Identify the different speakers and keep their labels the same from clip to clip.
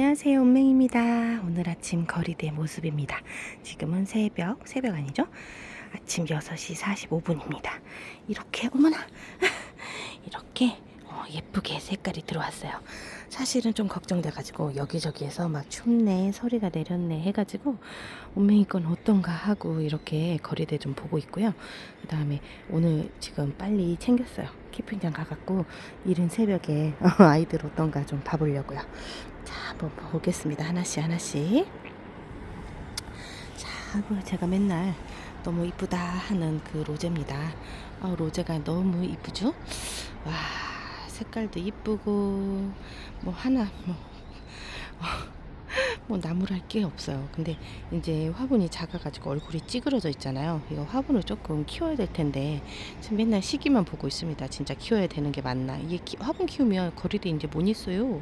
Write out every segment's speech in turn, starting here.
Speaker 1: 안녕하세요. 운맹입니다. 오늘 아침 거리대 모습입니다. 지금은 새벽 새벽 아니죠? 아침 6시 45분입니다. 이렇게 어머나! 이렇게 어, 예쁘게 색깔이 들어왔어요. 사실은 좀 걱정돼 가지고 여기저기에서 막 춥네 소리가 내렸네 해가지고 운맹이 건 어떤가 하고 이렇게 거리대 좀 보고 있고요. 그 다음에 오늘 지금 빨리 챙겼어요 캠핑장 가갖고 이른 새벽에 아이들 어떤가 좀 봐보려고요 자, 한번 보겠습니다. 하나씩 하나씩. 자, 뭐 제가 맨날 너무 이쁘다 하는 그 로제입니다. 아, 로제가 너무 이쁘죠? 와, 색깔도 이쁘고 뭐 하나 뭐. 뭐 나무랄 게 없어요. 근데 이제 화분이 작아가지고 얼굴이 찌그러져 있잖아요. 이거 화분을 조금 키워야 될 텐데 지금 맨날 시기만 보고 있습니다. 진짜 키워야 되는 게 맞나? 이게 키- 화분 키우면 거리대 이제 못 있어요.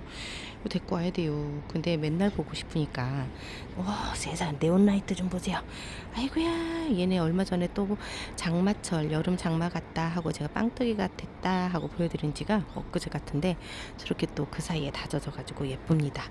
Speaker 1: 데리고 와야 돼요. 근데 맨날 보고 싶으니까 와 세상 네온라이트 좀 보세요. 아이고야 얘네 얼마 전에 또 장마철 여름 장마 같다 하고 제가 빵떡이가 됐다 하고 보여드린 지가 엊그제 같은데 저렇게 또 그 사이에 다 젖어가지고 예쁩니다.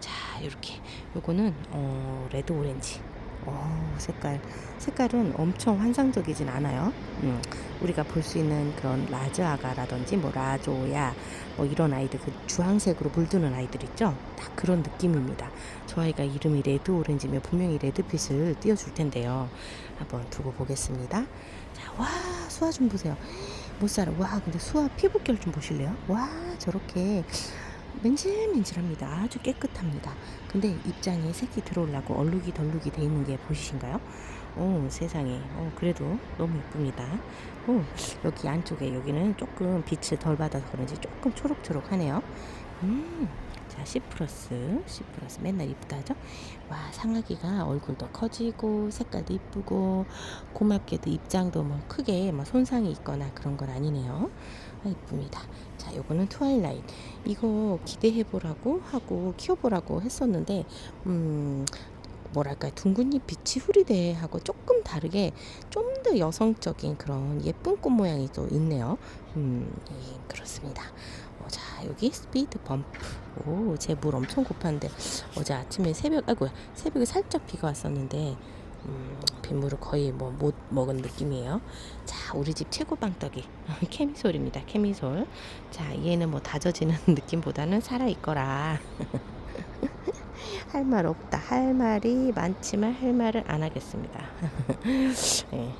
Speaker 1: 자 이렇게 요거는 어, 레드 오렌지. 어, 색깔 색깔은 엄청 환상적이진 않아요. 음, 우리가 볼 수 있는 그런 라즈아가라든지 뭐 라조야 뭐 이런 아이들 그 주황색으로 물드는 아이들 있죠. 딱 그런 느낌입니다. 저 아이가 이름이 레드 오렌지면 분명히 레드빛을 띄워줄 텐데요. 한번 두고 보겠습니다. 자, 와 수아 좀 보세요. 못 살아. 와 근데 수아 피부결 좀 보실래요? 와 저렇게 맨질맨질합니다. 아주 깨끗합니다. 근데 입장에 색이 들어오려고 얼룩이 덜룩이 돼 있는 게 보이신가요? 어, 세상에. 어, 그래도 너무 이쁩니다. 어, 여기 안쪽에 여기는 조금 빛을 덜 받아서 그런지 조금 초록초록 하네요. 음, 자, C 플러스, C 플러스 맨날 이쁘다 하죠? 와, 상아기가 얼굴도 커지고 색깔도 이쁘고 고맙게도 입장도 뭐 크게 뭐 손상이 있거나 그런 건 아니네요. 아, 이쁩니다. 자, 요거는 트와일라이트. 이거 기대해보라고 하고 키워보라고 했었는데, 음, 뭐랄까 둥근잎 빛이 후리대하고 조금 다르게 좀 더 여성적인 그런 예쁜 꽃 모양이 또 있네요. 음, 예, 그렇습니다. 어, 자 여기 스피드 범프. 오, 제 물 엄청 고팠는데 어제 아침에 새벽 아이고 새벽에 살짝 비가 왔었는데 음, 빗물을 거의 뭐 못 먹은 느낌이에요. 자, 우리 집 최고 빵떡이 케미솔입니다. 케미솔. 자, 얘는 뭐 다져지는 느낌보다는 살아 있거라. 할 말 없다. 할 말이 많지만 할 말을 안 하겠습니다. 예.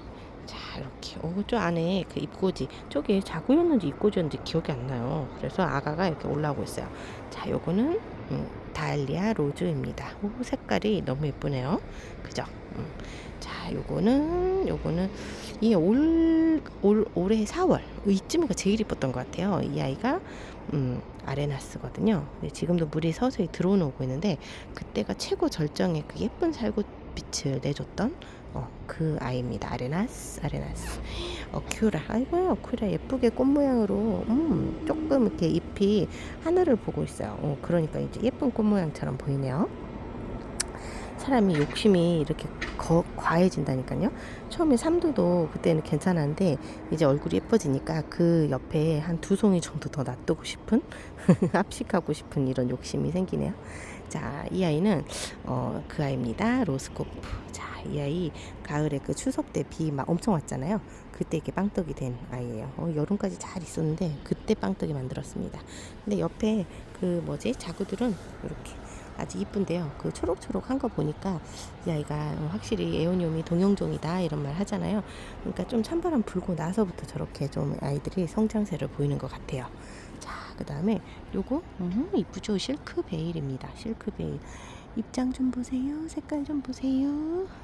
Speaker 1: 자, 이렇게. 오, 저 안에 그 입꼬지. 저게 자구였는지 입꼬지였는지 기억이 안 나요. 그래서 아가가 이렇게 올라오고 있어요. 자, 요거는 음, 달리아 로즈입니다. 오, 색깔이 너무 예쁘네요. 그죠? 음. 자, 요거는 요거는 이 올 올 올해 4월 이쯤가 제일 이뻤던 것 같아요. 이 아이가 음, 아레나스거든요. 근데 지금도 물이 서서히 들어오고 있는데 그때가 최고 절정의 그 예쁜 살구빛을 내줬던 어, 그 아이입니다. 아레나스, 아레나스. 어큐라, 아이고야, 어큐라 예쁘게 꽃 모양으로 음, 조금 이렇게 잎이 하늘을 보고 있어요. 어, 그러니까 이제 예쁜 꽃 모양처럼 보이네요. 사람이 욕심이 이렇게 거, 과해진다니까요. 처음에 삼두도 그때는 괜찮았는데 이제 얼굴이 예뻐지니까 그 옆에 한 두 송이 정도 더 놔두고 싶은 합식하고 싶은 이런 욕심이 생기네요. 자, 이 아이는 어, 그 아이입니다. 로스코프. 자, 이 아이 가을에 그 추석 때 비 막 엄청 왔잖아요. 그때 이렇게 빵떡이 된 아이예요. 어, 여름까지 잘 있었는데 그때 빵떡이 만들었습니다. 근데 옆에 그 뭐지 자구들은 이렇게 아주 이쁜데요. 그 초록초록한 거 보니까 이 아이가 확실히 에오니움이 동용종이다 이런 말 하잖아요. 그러니까 좀 찬바람 불고 나서부터 저렇게 좀 아이들이 성장세를 보이는 것 같아요. 자, 그 다음에 요거 음, 이쁘죠? 실크 베일입니다. 실크 베일. 입장 좀 보세요. 색깔 좀 보세요.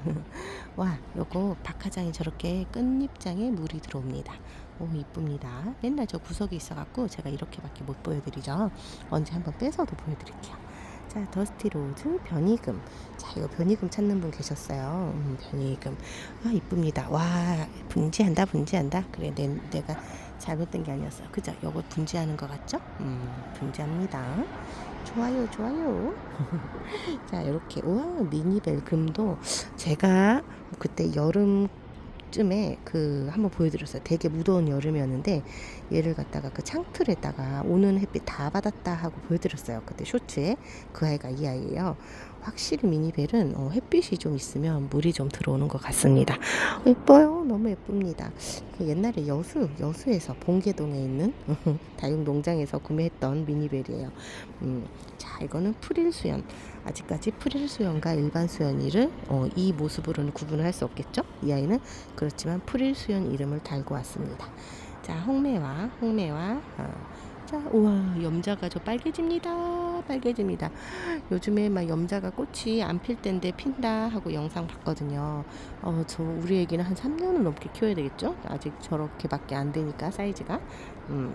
Speaker 1: 와, 요거 박하장이 저렇게 끝잎장에 물이 들어옵니다. 오, 이쁩니다. 맨날 저 구석에 있어갖고 제가 이렇게밖에 못 보여드리죠. 언제 한번 빼서도 보여드릴게요. 자, 더스티 로즈, 변이금. 자, 이거 변이금 찾는 분 계셨어요. 음, 변이금. 아, 이쁩니다. 와, 분지한다, 분지한다. 그래, 내, 내가 잘못된 게 아니었어요. 그죠? 요거 분지하는 것 같죠? 음, 분지합니다. 좋아요, 좋아요. 자, 이렇게. 우와, 미니벨 금도 제가 그때 여름 전쯤에 그 한번 보여드렸어요. 되게 무더운 여름이었는데 얘를 갖다가 그 창틀에다가 오는 햇빛 다 받았다 하고 보여드렸어요. 그때 쇼츠에 그 아이가 이 아이예요. 확실히 미니벨은 어, 햇빛이 좀 있으면 물이 좀 들어오는 것 같습니다. 예뻐요. 너무 예쁩니다. 그 옛날에 여수 여수에서 봉계동에 있는 다육 농장에서 구매했던 미니벨이에요. 음, 자 이거는 프릴 수연. 아직까지 프릴 수연과 일반 수연이를 어, 이 모습으로는 구분을 할 수 없겠죠. 이 아이는 그렇지만 프릴 수연 이름을 달고 왔습니다. 자 홍매와 홍매와 어, 자 우와 염자가 저 빨개집니다. 빨개집니다. 요즘에 막 염자가 꽃이 안 필 때인데 핀다 하고 영상 봤거든요. 어, 저 우리 애기는 한 3년은 넘게 키워야 되겠죠? 아직 저렇게밖에 안 되니까 사이즈가. 음.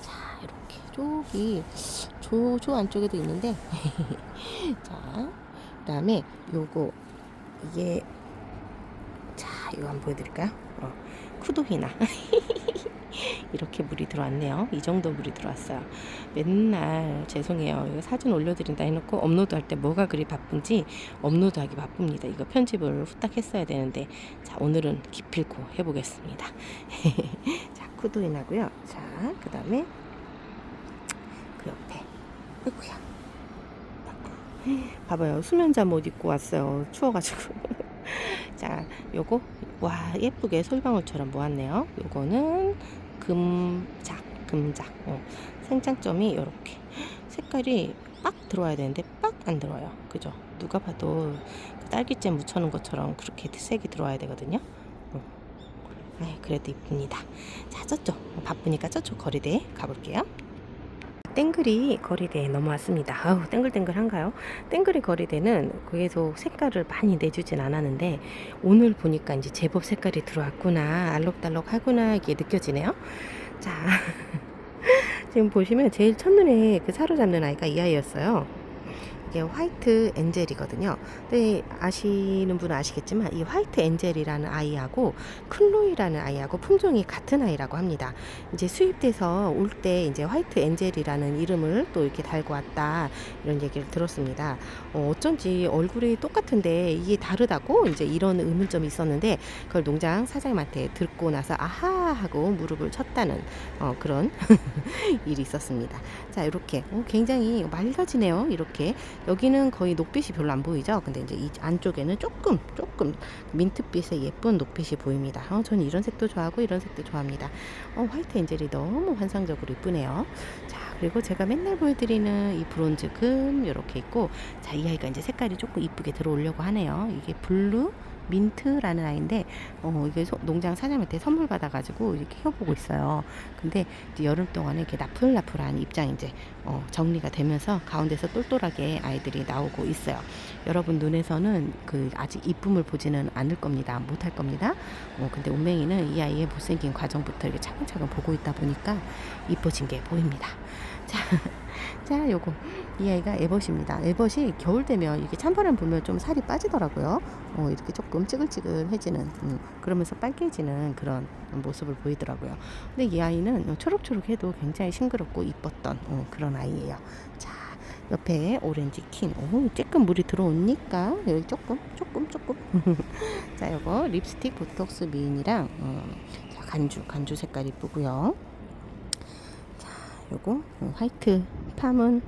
Speaker 1: 자, 이렇게 쪽이 저, 저 안쪽에도 있는데. 자, 그다음에 요거 이게 자, 이거 한번 보여드릴까요? 어, 쿠도히나. 이렇게 물이 들어왔네요. 이 정도 물이 들어왔어요. 맨날 죄송해요. 이거 사진 올려드린다 해놓고 업로드할 때 뭐가 그리 바쁜지 업로드하기 바쁩니다. 이거 편집을 후딱 했어야 되는데 자 오늘은 기필코 해보겠습니다. 자 쿠도인하고요. 자 그 다음에 그 옆에 아이고야. 봐봐요. 수면자 못 입고 왔어요. 추워가지고. 자, 요거 와 예쁘게 솔방울처럼 모았네요. 요거는 금작, 금작. 어, 생장점이 이렇게 색깔이 빡 들어와야 되는데 빡 안 들어와요. 그죠? 누가 봐도 그 딸기잼 묻혀놓은 것처럼 그렇게 색이 들어와야 되거든요. 어. 네, 그래도 이쁩니다. 자, 저쪽 바쁘니까 저쪽 거리대에 가볼게요. 땡글이 거리대에 넘어왔습니다. 아우 땡글땡글한가요? 땡글이 거리대는 계속 색깔을 많이 내주진 않았는데 오늘 보니까 이제 제법 색깔이 들어왔구나 알록달록하구나 이게 느껴지네요. 자 지금 보시면 제일 첫눈에 그 사로잡는 아이가 이 아이였어요. 이게 화이트 엔젤이거든요. 근데 아시는 분은 아시겠지만 이 화이트 엔젤이라는 아이하고 클로이라는 아이하고 품종이 같은 아이라고 합니다. 이제 수입돼서 올 때 이제 화이트 엔젤이라는 이름을 또 이렇게 달고 왔다 이런 얘기를 들었습니다. 어, 어쩐지 얼굴이 똑같은데 이게 다르다고 이제 이런 의문점이 있었는데 그걸 농장 사장님한테 듣고 나서 아하 하고 무릎을 쳤다는 어, 그런 일이 있었습니다. 자 이렇게 어, 굉장히 맑아지네요. 이렇게 여기는 거의 녹빛이 별로 안 보이죠. 근데 이제 이 안쪽에는 조금 조금 민트빛의 예쁜 녹빛이 보입니다. 어, 저는 이런 색도 좋아하고 이런 색도 좋아합니다. 어, 화이트 엔젤이 너무 환상적으로 이쁘네요. 자 그리고 제가 맨날 보여드리는 이 브론즈 금 이렇게 있고 자 이 아이가 이제 색깔이 조금 이쁘게 들어오려고 하네요. 이게 블루 민트라는 아이인데 어 이게 소- 농장 사장님한테 선물 받아가지고 이렇게 키워보고 있어요. 근데 이제 여름 동안에 이렇게 나풀나풀한 입장 이제 어 정리가 되면서 가운데서 똘똘하게 아이들이 나오고 있어요. 여러분 눈에서는 그 아직 이쁨을 보지는 않을 겁니다. 못할 겁니다. 어 근데 운명이는 이 아이의 못생긴 과정부터 이렇게 차근차근 보고 있다 보니까 이뻐진 게 보입니다. 자, 자, 요거 이 아이가 에벗입니다. 에벗이 겨울 되면 이렇게 찬바람 불면 좀 살이 빠지더라고요. 어, 이렇게 조금 찌글찌글해지는 음, 그러면서 빨개지는 그런 모습을 보이더라고요. 근데 이 아이는 초록초록해도 굉장히 싱그럽고 이뻤던 어, 그런 아이예요. 자, 옆에 오렌지 킹. 오, 조금 물이 들어오니까 여기 조금, 조금, 조금. 자, 요거 립스틱 보톡스 미인이랑 어, 자, 간주, 간주 색깔 이쁘고요. 요거 어, 화이트 팜은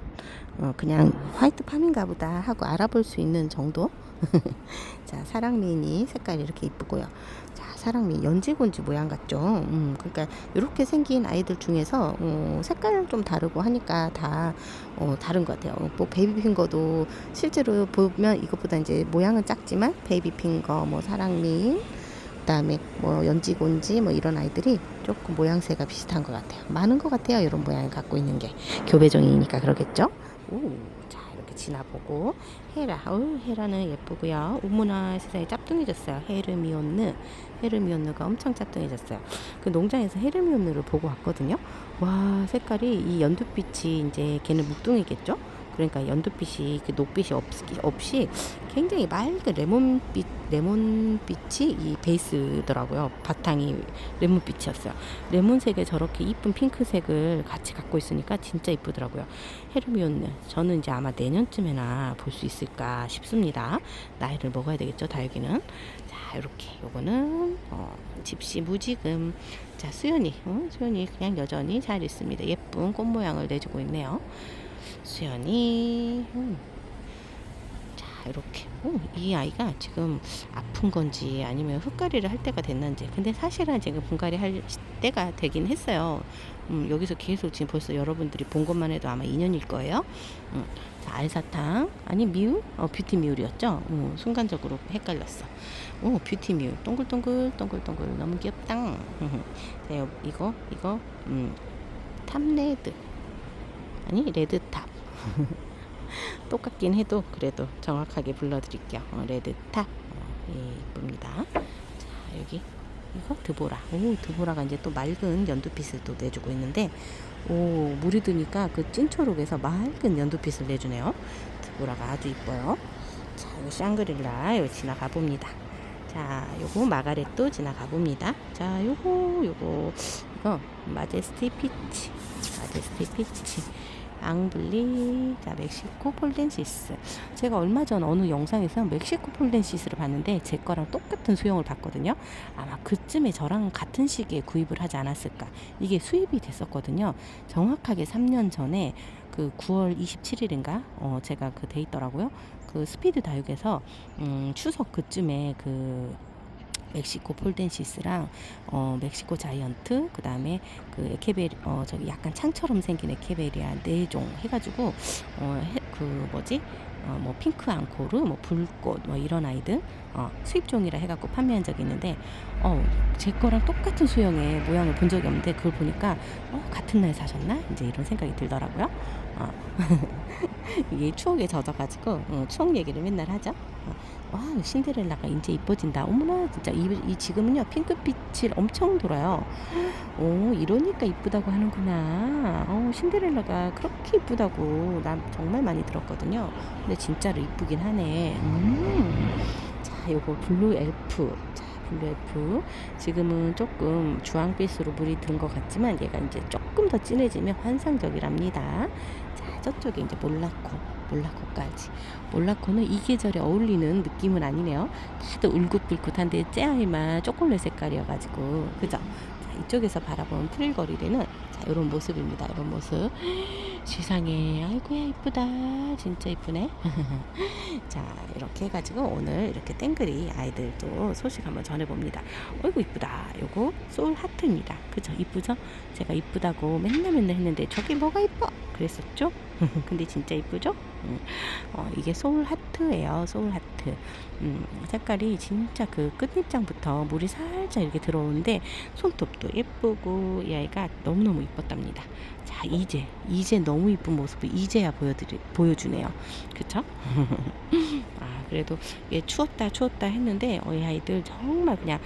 Speaker 1: 어, 그냥 화이트 팜인가 보다 하고 알아볼 수 있는 정도? 자 사랑미니 색깔이 이렇게 이쁘고요. 자 사랑미 연지곤지 모양 같죠? 음, 그러니까 이렇게 생긴 아이들 중에서 어, 색깔은 좀 다르고 하니까 다 어, 다른 것 같아요. 뭐 베이비 핑거도 실제로 보면 이것보다 이제 모양은 작지만 베이비 핑거 뭐 사랑미 그다음에 뭐 연지곤지 뭐 이런 아이들이 조금 모양새가 비슷한 것 같아요. 많은 것 같아요. 이런 모양을 갖고 있는 게 교배종이니까 그러겠죠. 오, 자 이렇게 지나보고 헤라, 어우 헤라는 예쁘고요. 우문화 세상에 짭뚱해졌어요. 헤르미온느, 헤르미온느가 엄청 짭뚱해졌어요. 그 농장에서 헤르미온느를 보고 왔거든요. 와 색깔이 이 연두빛이 이제 걔는 묵둥이겠죠. 그러니까 연두빛이 그 녹빛이 없, 없이 굉장히 맑은 레몬빛 레몬빛이 이 베이스더라고요. 바탕이 레몬빛이었어요. 레몬색에 저렇게 이쁜 핑크색을 같이 갖고 있으니까 진짜 이쁘더라고요. 헤르미온느 저는 이제 아마 내년쯤에나 볼 수 있을까 싶습니다. 나이를 먹어야 되겠죠, 다육이는. 자, 이렇게 요거는 어, 집시 무지금. 자, 수연이, 어, 수연이 그냥 여전히 잘 있습니다. 예쁜 꽃 모양을 내주고 있네요. 수연이. 음. 자, 이렇게. 오, 이 아이가 지금 아픈 건지 아니면 흙가리를 할 때가 됐는지. 근데 사실은 지금 분갈이 할 때가 되긴 했어요. 음, 여기서 계속 지금 벌써 여러분들이 본 것만 해도 아마 2년일 거예요. 음, 자, 알사탕. 아니, 미우? 어, 뷰티 미울이었죠? 음, 순간적으로 헷갈렸어. 오, 뷰티 미울. 동글동글, 동글동글. 너무 귀엽다. 자, 요- 이거, 이거, 음, 탑레드. 아니, 레드탑. 똑같긴 해도 그래도 정확하게 불러드릴게요. 어, 레드탑. 어, 예, 이쁩니다. 자, 여기 이거 드보라. 오, 드보라가 이제 또 맑은 연두빛을 또 내주고 있는데, 오, 물이 드니까 그 찐초록에서 맑은 연두빛을 내주네요. 드보라가 아주 이뻐요. 자, 이거 샹그릴라 여기 지나가 봅니다. 자, 요거 마가렛도 지나가 봅니다. 자, 요거 요거 이거 마제스티 피치, 마제스티 피치. 앙블리, 자 멕시코 폴덴시스. 제가 얼마 전 어느 영상에서 멕시코 폴덴시스를 봤는데 제 거랑 똑같은 수영을 봤거든요. 아마 그쯤에 저랑 같은 시기에 구입을 하지 않았을까. 이게 수입이 됐었거든요. 정확하게 3년 전에 그 9월 27일인가 어 제가 그 돼 있더라고요. 그 스피드 다육에서 음 추석 그쯤에 그 멕시코 폴덴시스랑 어 멕시코 자이언트 그다음에 그 에케베리 어 저기 약간 창처럼 생긴 에케베리아 네 종 해가지고 어그 뭐지 어 뭐 핑크 앙코르 뭐 불꽃 뭐 이런 아이들 어 수입종이라 해갖고 판매한 적이 있는데 어 제 거랑 똑같은 수영의 모양을 본 적이 없는데 그걸 보니까 어 같은 날 사셨나 이제 이런 생각이 들더라고요. 어. 이게 추억에 젖어가지고 어, 추억 얘기를 맨날 하죠. 어, 와 신데렐라가 이제 이뻐진다. 어머나 진짜 이, 이 지금은요 핑크빛이 엄청 돌아요. 오 이러니까 이쁘다고 하는구나. 어, 신데렐라가 그렇게 이쁘다고 난 정말 많이 들었거든요. 근데 진짜로 이쁘긴 하네. 음. 자 요거 블루 엘프. 자 블루 엘프. 지금은 조금 주황빛으로 물이 든 것 같지만 얘가 이제 조금 더 진해지면 환상적이랍니다. 자 저쪽에 이제 몰라코. 몰라코까지. 몰라코는 이 계절에 어울리는 느낌은 아니네요. 다들 울긋불긋한데 째아이만 초콜릿 색깔이어가지고 그죠? 자, 이쪽에서 바라본 프릴거리대는 자 이런 모습입니다. 이런 모습. 세상에 아이고야 이쁘다. 진짜 이쁘네. 자 이렇게 해가지고 오늘 이렇게 땡그리 아이들도 소식 한번 전해봅니다. 어이구 이쁘다. 요거 소울 하트입니다. 그죠? 이쁘죠? 제가 이쁘다고 맨날 맨날 했는데 저게 뭐가 이뻐? 그랬었죠? 근데 진짜 이쁘죠? 음, 어, 이게 소울 하트예요. 소울 하트. 음, 색깔이 진짜 그 끝입장부터 물이 살짝 이렇게 들어오는데 손톱도 예쁘고 이 아이가 너무너무 이뻤답니다. 자 이제 이제 너무 이쁜 모습을 이제야 보여드리 보여주네요. 그쵸? 아 그래도 예 추웠다 추웠다 했는데 어, 이 아이들 정말 그냥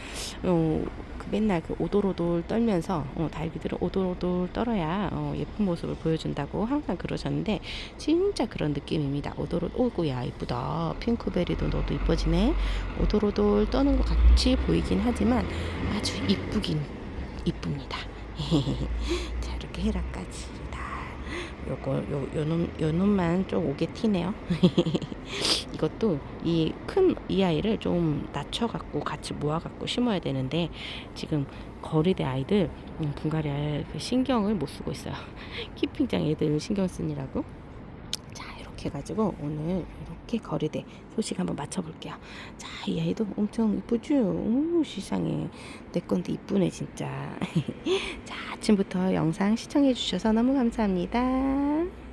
Speaker 1: 어, 그 맨날 그 오돌오돌 떨면서 어, 다육이들은 오돌오돌 떨어야 어, 예쁜 모습을 보여준다고 항상 그러셨는데 진짜 그런 느낌입니다. 오돌오 오구야 이쁘다. 핑크베리도 너도 이뻐지네. 오돌오돌 떠는 것 같이 보이긴 하지만 아주 이쁘긴 이쁩니다. 자 이렇게 헤라까지 다 요거 요 요놈 요놈만 좀 오게 티네요. 이것도 이 큰 이 아이를 좀 낮춰갖고 같이 모아갖고 심어야 되는데 지금 거리대 아이들 음, 분갈이할 그 신경을 못 쓰고 있어요. 키핑장 애들 신경 쓰느라고. 자 이렇게 해가지고 오늘 이렇게 거리대 소식 한번 맞춰볼게요. 자 이 아이도 엄청 이쁘죠? 오 세상에 내 건데 이쁘네 진짜. 자 아침부터 영상 시청해주셔서 너무 감사합니다.